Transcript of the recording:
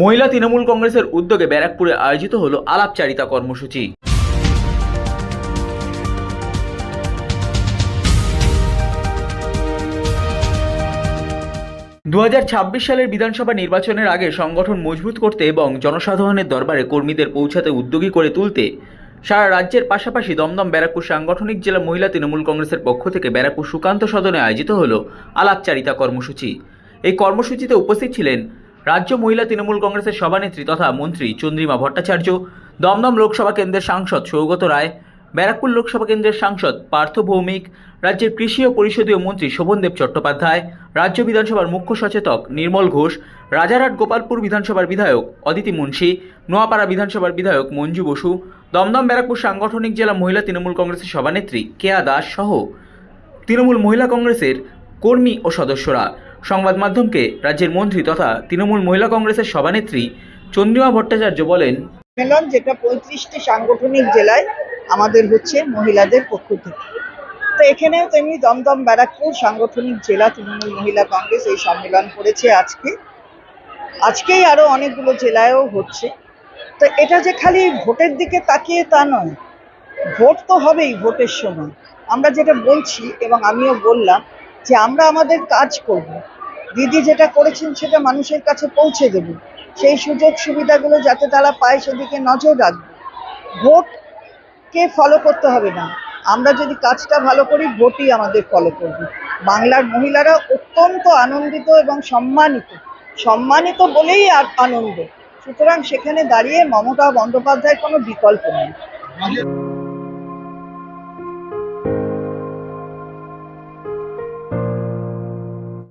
মহিলা তৃণমূল কংগ্রেসের উদ্যোগে ব্যারাকপুরে আয়োজিত হলো আলাপচারিতা কর্মসূচি। দু হাজার ছাব্বিশ সালের বিধানসভা নির্বাচনের আগে সংগঠন মজবুত করতে এবং জনসাধারণের দরবারে কর্মীদের পৌঁছাতে উদ্যোগী করে তুলতে সারা রাজ্যের পাশাপাশি দমদম ব্যারাকপুর সাংগঠনিক জেলা মহিলা তৃণমূল কংগ্রেসের পক্ষ থেকে ব্যারাকপুর সুকান্ত সদনে আয়োজিত হল আলাপচারিতা কর্মসূচি। এই কর্মসূচিতে উপস্থিত ছিলেন রাজ্য মহিলা তৃণমূল কংগ্রেসের সভানেত্রী তথা মন্ত্রী চন্দ্রিমা ভট্টাচার্য, দমদম লোকসভা কেন্দ্রের সাংসদ সৌগত রায়, ব্যারাকপুর লোকসভা কেন্দ্রের সাংসদ পার্থ ভৌমিক, রাজ্যের কৃষি ও পরিষদীয় মন্ত্রী শোভনদেব চট্টোপাধ্যায়, রাজ্য বিধানসভার মুখ্য সচেতক নির্মল ঘোষ, রাজারহাট গোপালপুর বিধানসভার বিধায়ক অদিতি মুন্সি, নোয়াপাড়া বিধানসভার বিধায়ক মঞ্জু বসু, দমদম ব্যারাকপুর সাংগঠনিক জেলা মহিলা তৃণমূল কংগ্রেসের সভানেত্রী কেয়া দাস সহ তৃণমূল মহিলা কংগ্রেসের কর্মী ও সদস্যরা। সংবাদ মাধ্যমকে রাজ্যের মন্ত্রী তথা তৃণমূল মহিলা কংগ্রেসের সভানেত্রী চন্দ্রিমা ভট্টাচার্য বলেন সম্মেলন যেটা পঁয়ত্রিশটি সাংগঠনিক জেলায় আমাদের হচ্ছে মহিলাদের পক্ষ থেকে। তো এখানেও তেমনি দমদম ব্যারাকপুর সাংগঠনিক জেলা তৃণমূল মহিলা কংগ্রেস এই সম্মেলন করেছে আজকে। আজকেই আরও অনেকগুলো জেলায়ও হচ্ছে। তো এটা যে খালি ভোটের দিকে তাকিয়ে তা নয়, ভোট তো হবেই ভোটের সময়। আমরা যেটা বলছি এবং আমিও বললাম যে আমরা আমাদের কাজ করব। দিদি যেটা করেছেন সেটা মানুষের কাছে পৌঁছে দেব। সেই সুযোগ সুবিধাগুলো যাতে তারা পায় সেদিকে নজর রাখব। ভোটকে ফলো করতে হবে না? আমরা যদি কাজটা ভালো করি, ভোটই আমাদের ফলো করবে। বাংলার মহিলারা অত্যন্ত আনন্দিত এবং সম্মানিত। সম্মানিত বলেই আর আনন্দ। সুতরাং সেখানে দাঁড়িয়ে মমতা বন্দ্যোপাধ্যায়ের কোনো বিকল্প নেই।